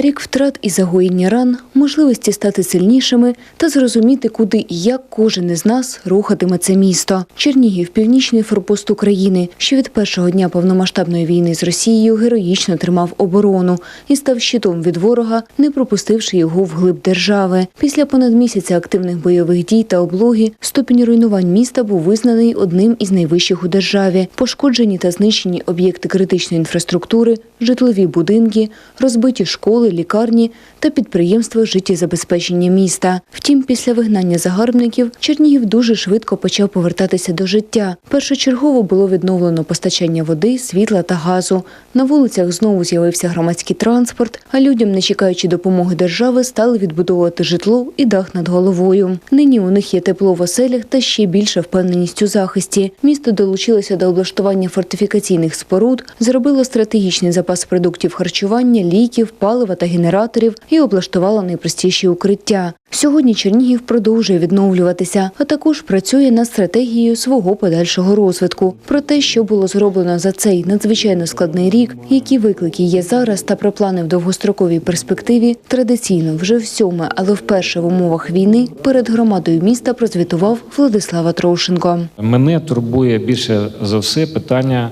Рік втрат і загоєння ран, можливості стати сильнішими та зрозуміти, куди і як кожен із нас рухатиме це місто. Чернігів, північний форпост України, що від першого дня повномасштабної війни з Росією героїчно тримав оборону і став щитом від ворога, не пропустивши його вглиб держави. Після понад місяця активних бойових дій та облоги ступінь руйнувань міста був визнаний одним із найвищих у державі. Пошкоджені та знищені об'єкти критичної інфраструктури, житлові будинки, розбиті школи, лікарні та підприємства життєзабезпечення міста. Втім, після вигнання загарбників Чернігів дуже швидко почав повертатися до життя. Першочергово було відновлено постачання води, світла та газу. На вулицях знову з'явився громадський транспорт, а людям, не чекаючи допомоги держави, стали відбудовувати житло і дах над головою. Нині у них є тепло в оселях та ще більша впевненість у захисті. Місто долучилося до облаштування фортифікаційних споруд, зробило стратегічний запас продуктів харчування, ліків, палива та генераторів і облаштувало найпростіші укриття. Сьогодні Чернігів продовжує відновлюватися, а також працює над стратегією свого подальшого розвитку. Про те, що було зроблено за цей надзвичайно складний рік, які виклики є зараз, та про плани в довгостроковій перспективі, традиційно вже в сьоме, але вперше в умовах війни перед громадою міста прозвітував Владислава Трошенко. Мене турбує більше за все питання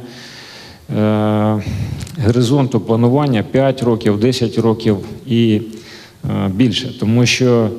горизонту планування 5 років, 10 років і е, більше. Тому що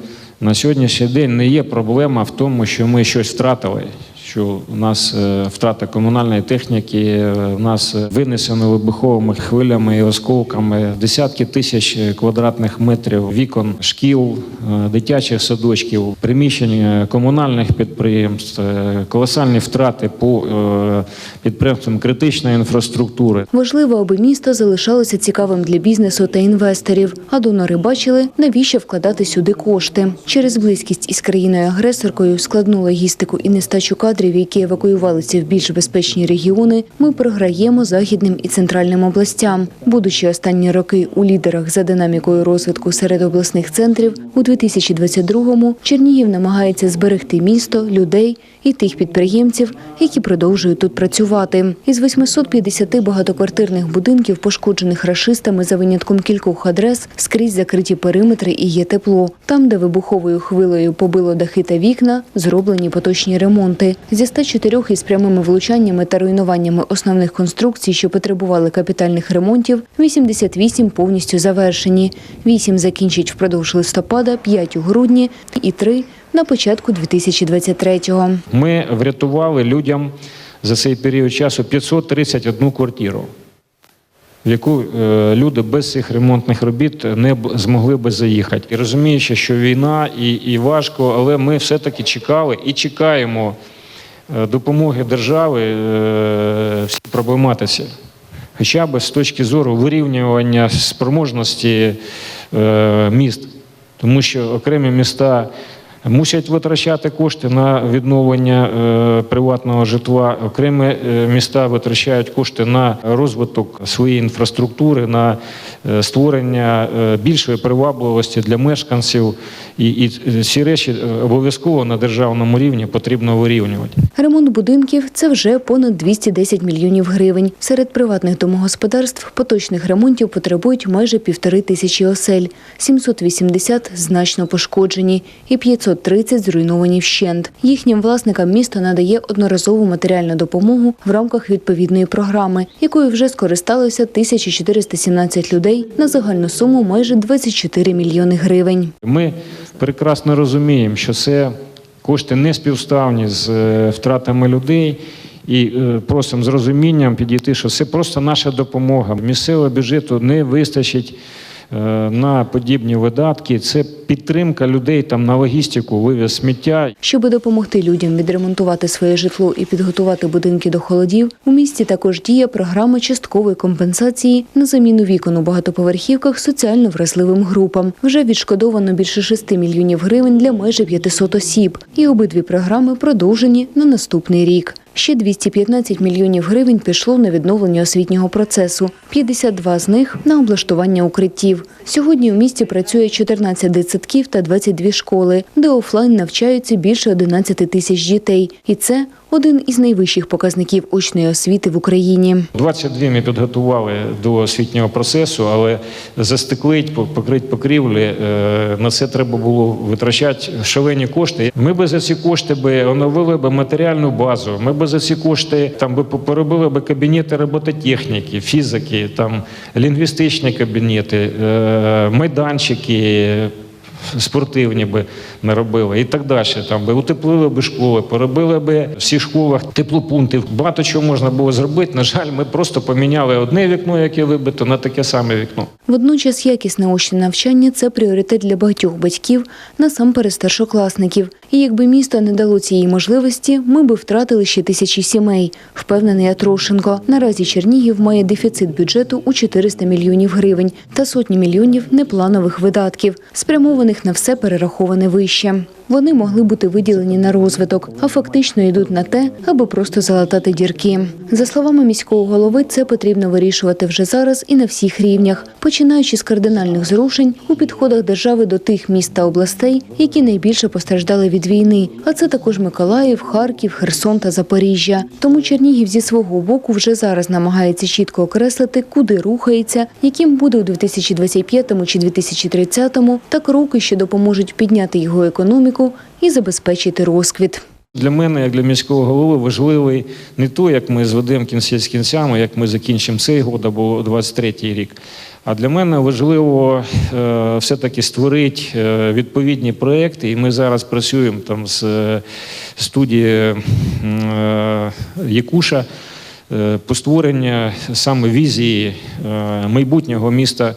на сьогоднішній день не є проблема в тому, що ми щось втратили. Що у нас е, втрата комунальної техніки, е, у нас е, винесено вибуховими хвилями і осколками десятки тисяч квадратних метрів вікон шкіл, е, дитячих садочків, приміщень е, комунальних підприємств, е, колосальні втрати по е, підприємствам критичної інфраструктури. Важливо, аби місто залишалося цікавим для бізнесу та інвесторів. А донори бачили, навіщо вкладати сюди кошти. Через близькість із країною-агресоркою, складну логістику і нестачу кадрів, які евакуювалися в більш безпечні регіони, ми програємо західним і центральним областям. Будучи останні роки у лідерах за динамікою розвитку серед обласних центрів, у 2022-му Чернігів намагається зберегти місто, людей і тих підприємців, які продовжують тут працювати. Із 850 багатоквартирних будинків, пошкоджених рашистами за винятком кількох адрес, скрізь закриті периметри і є тепло. Там, де вибуховою хвилею побило дахи та вікна, зроблені поточні ремонти. Зі 104 із прямими влучаннями та руйнуваннями основних конструкцій, що потребували капітальних ремонтів, 88 повністю завершені. 8 закінчать впродовж листопада, 5 у грудні і 3 на початку 2023-го. Ми врятували людям за цей період часу 531 квартиру, в яку е, люди без цих ремонтних робіт не змогли би заїхати. І розуміючи, що війна і, і важко, але ми все-таки чекали і чекаємо допомоги держави всі проблематиці. Хоча б з точки зору вирівнювання спроможності е, міст, тому що окремі міста мусять витрачати кошти на відновлення е, приватного житла. Окремі е, міста витрачають кошти на розвиток своєї інфраструктури, на е, створення більшої привабливості для мешканців. І, і ці речі обов'язково на державному рівні потрібно вирівнювати. Ремонт будинків – це вже понад 210 мільйонів гривень. Серед приватних домогосподарств поточних ремонтів потребують майже півтори тисячі осель, 780 значно пошкоджені і 530 зруйновані вщент. Їхнім власникам місто надає одноразову матеріальну допомогу в рамках відповідної програми, якою вже скористалося 1417 людей на загальну суму майже 24 мільйони гривень. Ми прекрасно розуміємо, що це кошти не співставні з е, втратами людей. І е, просимо з розумінням підійти, що це просто наша допомога. Місцевого бюджету не вистачить на подібні видатки. Це підтримка людей там на логістику, вивіз сміття. Щоби допомогти людям відремонтувати своє житло і підготувати будинки до холодів, у місті також діє програма часткової компенсації на заміну вікон у багатоповерхівках соціально вразливим групам. Вже відшкодовано більше 6 мільйонів гривень для майже 500 осіб. І обидві програми продовжені на наступний рік. Ще 215 мільйонів гривень пішло на відновлення освітнього процесу, 52 з них – на облаштування укриттів. Сьогодні у місті працює 14 дитсадків та 22 школи, де офлайн навчаються більше 11 тисяч дітей. І це один із найвищих показників очної освіти в Україні. 22 ми підготували до освітнього процесу, але застеклить, покрити покрівлі, е, на це треба було витрачати шалені кошти. Ми би за ці кошти би оновили би матеріальну базу. Ми би за ці кошти там би поробили би кабінети робототехніки, фізики, там лінгвістичні кабінети, е, майданчики. Спортивні би наробили і так далі. Там би утеплили би школи, поробили би в всіх школах теплопункти. Багато чого можна було зробити. На жаль, ми просто поміняли одне вікно, яке вибито, на таке саме вікно. Водночас якісне очне навчання це пріоритет для багатьох батьків, насамперед старшокласників. І якби місто не дало цієї можливості, ми би втратили ще тисячі сімей, впевнений Атрошенко. Наразі Чернігів має дефіцит бюджету у 400 мільйонів гривень та сотні мільйонів непланових видатків, спрямованих на все перераховане вище. Вони могли бути виділені на розвиток, а фактично йдуть на те, аби просто залатати дірки. За словами міського голови, це потрібно вирішувати вже зараз і на всіх рівнях, починаючи з кардинальних зрушень у підходах держави до тих міст та областей, які найбільше постраждали від війни. А це також Миколаїв, Харків, Херсон та Запоріжжя. Тому Чернігів зі свого боку вже зараз намагається чітко окреслити, куди рухається, яким буде у 2025 чи 2030, та кроки, що допоможуть підняти його економіку і забезпечити розквіт. Для мене, як для міського голови, важливий не то, як ми зведемо кінці з кінцями, як ми закінчимо цей год або 23-й рік. А для мене важливо е, все-таки створити е, відповідні проекти. І ми зараз працюємо там з е, студією Якуша по створенню саме візії майбутнього міста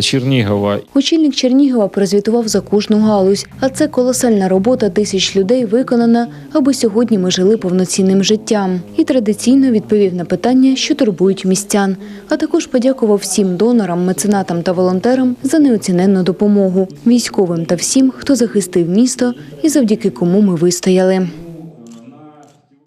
Чернігова. Очільник Чернігова прозвітував за кожну галузь, а це колосальна робота тисяч людей виконана, аби сьогодні ми жили повноцінним життям. І традиційно відповів на питання, що турбують містян, а також подякував всім донорам, меценатам та волонтерам за неоціненну допомогу, військовим та всім, хто захистив місто і завдяки кому ми вистояли.